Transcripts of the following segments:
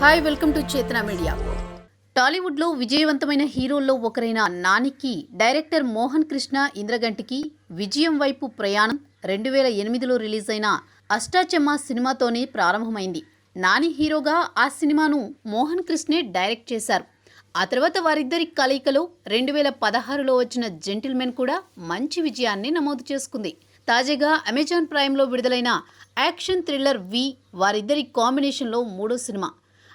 Hi welcome to Chetana media. టాలీవుడ్లో విజయవంతమైన హీరోల్లో ఒకరైన నానికి డైరెక్టర్ మోహన్ కృష్ణ ఇంద్రగంటికి విజయం వైపు ప్రయాణం రెండు వేల ఎనిమిదిలో రిలీజ్ అయిన అష్టాచెమ్మ సినిమాతోనే ప్రారంభమైంది. నాని హీరోగా ఆ సినిమాను మోహన్ కృష్ణే డైరెక్ట్ చేశారు. ఆ తర్వాత వారిద్దరి కలయికలో రెండు వేల పదహారులో వచ్చిన జెంటిల్మెన్ కూడా మంచి విజయాన్ని నమోదు చేసుకుంది. తాజాగా అమెజాన్ ప్రైమ్లో విడుదలైన యాక్షన్ థ్రిల్లర్ వి వారిద్దరి కాంబినేషన్లో మూడో సినిమా.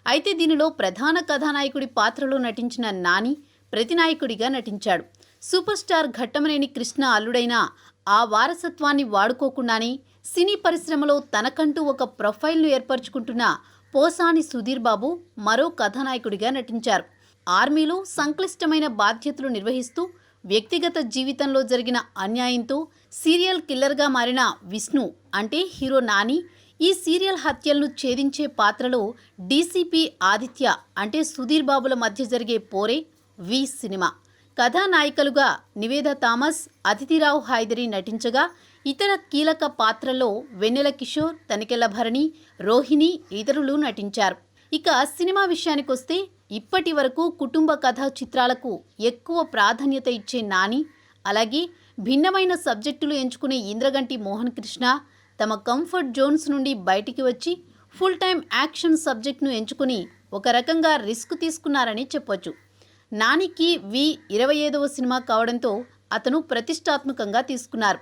అయితే దీనిలో ప్రధాన కథానాయకుడి పాత్రలో నటించిన నాని ప్రతినాయకుడిగా నటించాడు. సూపర్ స్టార్ ఘట్టమనేని కృష్ణ అల్లుడైన ఆ వారసత్వాన్ని వాడుకోకుండానే సినీ పరిశ్రమలో తనకంటూ ఒక ప్రొఫైల్ను ఏర్పరచుకుంటున్న పోసాని సుధీర్ బాబు మరో కథానాయకుడిగా నటించారు. ఆర్మీలో సంక్లిష్టమైన బాధ్యతలు నిర్వహిస్తూ వ్యక్తిగత జీవితంలో జరిగిన అన్యాయంతో సీరియల్ కిల్లర్గా మారిన విష్ణు అంటే హీరో నాని ఈ సీరియల్ హత్యలను ఛేదించే పాత్రలో డీసీపీ ఆదిత్య అంటే సుధీర్ బాబుల మధ్య జరిగే పోరే వి సినిమా. కథానాయికలుగా నివేద థామస్ అతిథిరావు హైదరి నటించగా ఇతర కీలక పాత్రల్లో వెన్నెల కిషోర్ తనికెల భరణి రోహిణి ఇతరులు నటించారు. ఇక సినిమా విషయానికొస్తే ఇప్పటి వరకు కుటుంబ కథా చిత్రాలకు ఎక్కువ ప్రాధాన్యత ఇచ్చే నాని అలాగే భిన్నమైన సబ్జెక్టులు ఎంచుకునే ఇంద్రగంటి మోహన్ కృష్ణ తమ కంఫర్ట్ జోన్స్ నుండి బయటికి వచ్చి ఫుల్ టైం యాక్షన్ సబ్జెక్ట్ను ఎంచుకుని ఒక రకంగా రిస్క్ తీసుకున్నారని చెప్పొచ్చు. నానికి వి ఇరవై ఐదవ సినిమా కావడంతో అతను ప్రతిష్టాత్మకంగా తీసుకున్నారు.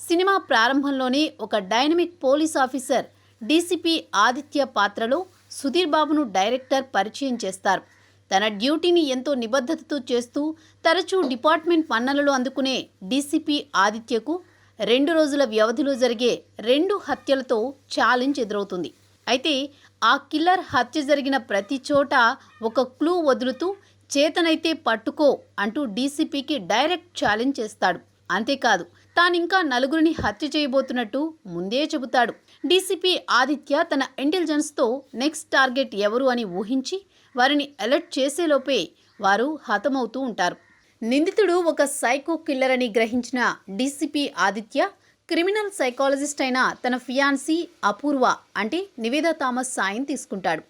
సినిమా ప్రారంభంలోనే ఒక dynamic police officer DCP Aditya పాత్రలో సుధీర్ బాబును డైరెక్టర్ పరిచయం చేస్తారు. తన డ్యూటీని ఎంతో నిబద్ధతతో చేస్తూ తరచూ డిపార్ట్మెంట్ పన్నలలో అందుకునే డీసీపీ ఆదిత్యకు రెండు రోజుల వ్యవధిలో జరిగే రెండు హత్యలతో ఛాలెంజ్ ఎదురవుతుంది. అయితే ఆ కిల్లర్ హత్య జరిగిన ప్రతి చోట ఒక క్లూ వదులుతూ చేతనైతే పట్టుకో అంటూ డీసీపీకి డైరెక్ట్ ఛాలెంజ్ చేస్తాడు. అంతేకాదు తానింకా నలుగురిని హత్య చేయబోతున్నట్టు ముందే చెబుతాడు. డీసీపీ ఆదిత్య తన ఇంటెలిజెన్స్తో నెక్స్ట్ టార్గెట్ ఎవరు అని ఊహించి వారిని అలర్ట్ చేసేలోపే వారు హతమవుతూ ఉంటారు. నిందితుడు ఒక సైకో కిల్లర్ అని గ్రహించిన డీసీపీ ఆదిత్య క్రిమినల్ సైకాలజిస్ట్ అయిన తన ఫియాన్సీ అపూర్వ అంటే నివేద థామస్ సాయం తీసుకుంటాడు.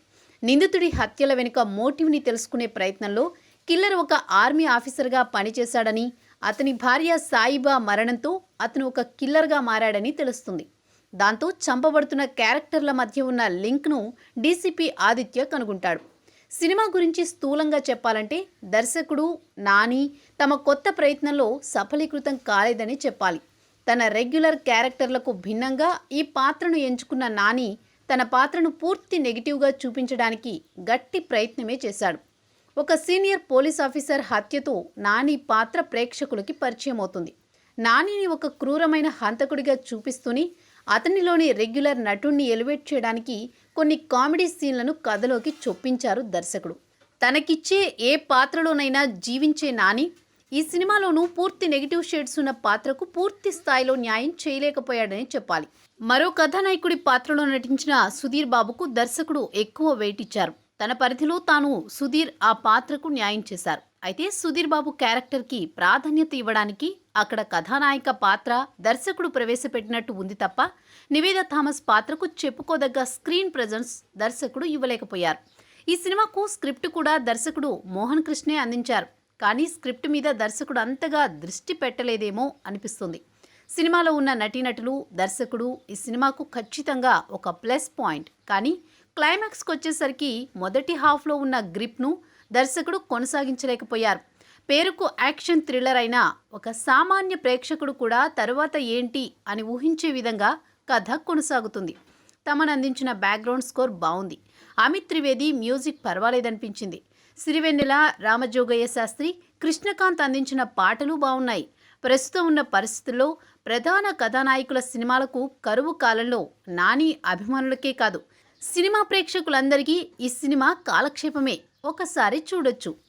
నిందితుడి హత్యల వెనుక మోటివ్ని తెలుసుకునే ప్రయత్నంలో కిల్లర్ ఒక ఆర్మీ ఆఫీసర్గా పనిచేశాడని అతని భార్య సాయిబా మరణంతో అతను ఒక కిల్లర్గా మారాడని తెలుస్తుంది. దాంతో చంపబడుతున్న క్యారెక్టర్ల మధ్య ఉన్న లింక్ను డీసీపీ ఆదిత్య కనుగొంటాడు. సినిమా గురించి స్థూలంగా చెప్పాలంటే దర్శకుడు నాని తమ కొత్త ప్రయత్నంలో సఫలీకృతం కాలేదని చెప్పాలి. తన రెగ్యులర్ క్యారెక్టర్లకు భిన్నంగా ఈ పాత్రను ఎంచుకున్న నాని తన పాత్రను పూర్తి నెగిటివ్గా చూపించడానికి గట్టి ప్రయత్నమే చేశాడు. ఒక సీనియర్ పోలీస్ ఆఫీసర్ హత్యతో నాని పాత్ర ప్రేక్షకులకి పరిచయం అవుతుంది. నానిని ఒక క్రూరమైన హంతకుడిగా చూపిస్తూనే అతనిలోని రెగ్యులర్ నటుణ్ణి ఎలివేట్ చేయడానికి కొన్ని కామెడీ సీన్లను కథలోకి చొప్పించారు దర్శకుడు. తనకిచ్చే ఏ పాత్రలోనైనా జీవించే నాని ఈ సినిమాలోనూ పూర్తి నెగిటివ్ షేడ్స్ ఉన్న పాత్రకు పూర్తి స్థాయిలో న్యాయం చేయలేకపోయాడని చెప్పాలి. మరో కథానాయకుడి పాత్రలో నటించిన సుధీర్ బాబుకు దర్శకుడు ఎక్కువ వెయిట్ ఇచ్చారు. తన పరిధిలో తాను సుధీర్ ఆ పాత్రకు న్యాయం చేశారు. అయితే సుధీర్ బాబు క్యారెక్టర్కి ప్రాధాన్యత ఇవ్వడానికి అక్కడ కథానాయిక పాత్ర దర్శకుడు ప్రవేశపెట్టినట్టు ఉంది తప్ప నివేద థామస్ పాత్రకు చెప్పుకోదగ్గ స్క్రీన్ ప్రజెన్స్ దర్శకుడు ఇవ్వలేకపోయారు. ఈ సినిమాకు స్క్రిప్ట్ కూడా దర్శకుడు మోహన్ కృష్ణే అందించారు. కానీ స్క్రిప్ట్ మీద దర్శకుడు అంతగా దృష్టి పెట్టలేదేమో అనిపిస్తుంది. సినిమాలో ఉన్న నటీనటులు దర్శకుడు ఈ సినిమాకు ఖచ్చితంగా ఒక ప్లస్ పాయింట్. కానీ క్లైమాక్స్కి వచ్చేసరికి మొదటి హాఫ్లో ఉన్న గ్రిప్ను దర్శకుడు కొనసాగించలేకపోయారు. పేరుకు యాక్షన్ థ్రిల్లర్ అయిన ఒక సామాన్య ప్రేక్షకుడు కూడా తరువాత ఏంటి అని ఊహించే విధంగా కథ కొనసాగుతుంది. తమను అందించిన బ్యాక్గ్రౌండ్ స్కోర్ బాగుంది అమిత్ త్రివేది మ్యూజిక్ పర్వాలేదనిపించింది. సిరివెన్నెల రామజోగయ్య శాస్త్రి కృష్ణకాంత్ అందించిన పాటలు బాగున్నాయి ప్రస్తుతం ఉన్న పరిస్థితుల్లో ప్రధాన కథానాయకుల సినిమాలకు కరువు కాలంలో నాని అభిమానులకే కాదు. సినిమా ప్రేక్షకులందరికీ ఈ సినిమా కాలక్షేపమే. ఒకసారి చూడొచ్చు.